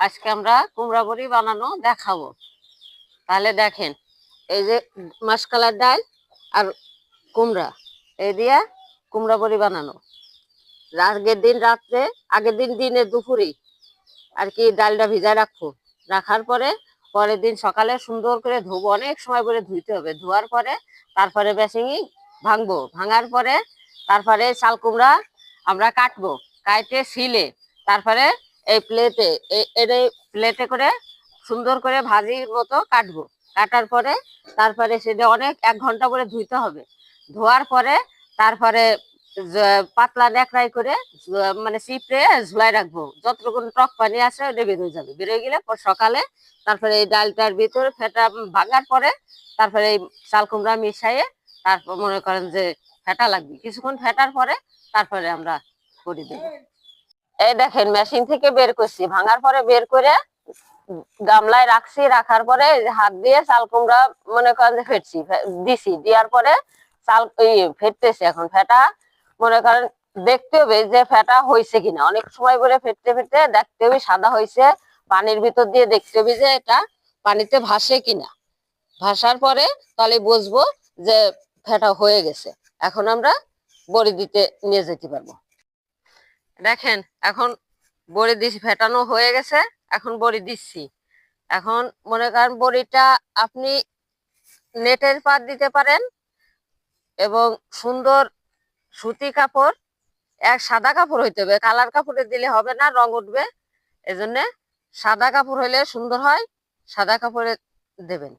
আজকে আমরা কুমড়া বড়ি বানানো দেখাবো। তাহলে দেখেন, এই যে মাসকালার ডাল আর কুমড়া, এই দিয়ে কুমড়া বড়ি বানানো। আগের দিন রাত্রে, আগের দিন দিনে দুপুরেই আর কি ডালটা ভিজা রাখব। রাখার পরে পরের দিন সকালে সুন্দর করে ধুবো, অনেক সময় করে ধুইতে হবে। ধোয়ার পরে তারপরে বেসিংই ভাঙবো। ভাঙার পরে তারপরে শাল কুমড়া আমরা কাটবো। কাটে শিলে তারপরে এই প্লেটে এই প্লেটে করে সুন্দর করে ভাজির মতো কাটবো। কাটার পরে তারপরে সেটা অনেক, এক ঘণ্টা করে ধুইতে হবে। ধোয়ার পরে তারপরে পাতলা ন্যাকড়াই করে মানে চিপড়ে ঝুলাই রাখব। যতটুকু টক পানি আছে ওটা বেরোয় যাবে। বেরোয় গেলে সকালে তারপরে এই ডালটার ভিতরে ফেটা ভাঙার পরে তারপরে এই চাল কুমড়া মিশাইয়ে তারপর মনে করেন যে ফেটা লাগবে। কিছুক্ষণ ফেটার পরে তারপরে আমরা করে দেবো। এই দেখেন, মেশিন থেকে বের করছি। ভাঙার পরে বের করে গামলায় রাখছি, রাখার পরে হাত দিয়ে চাল কুমড়া মনে করেন যে ফেটছি দিছি। দেওয়ার পরে চাল ফেটতেছে এখন। ফেটা মনে করেন দেখতে হবে যে ফেটা হয়েছে কিনা। অনেক সময় করে ফেটতে ফেটতে দেখতে হবে সাদা হয়েছে। পানির ভিতর দিয়ে দেখতে হবে যে এটা পানিতে ভাসে কিনা। ভাসার পরে তাহলে বুঝব যে ফেটা হয়ে গেছে। এখন আমরা বড়ি দিতে নিয়ে যেতে পারব। দেখেন, এখন বড়ি দিছি, ফেটানো হয়ে গেছে, এখন বড়ি দিচ্ছি। এখন মনে করেন বড়িটা আপনি নেটের পাত দিতে পারেন এবং সুন্দর সুতি কাপড়, এক সাদা কাপড় হইতে হবে, কালার কাপড়ে দিলে হবে না, রং উঠবে। এজন্য সাদা কাপড় হইলে সুন্দর হয়, সাদা কাপড়ে দেবেন।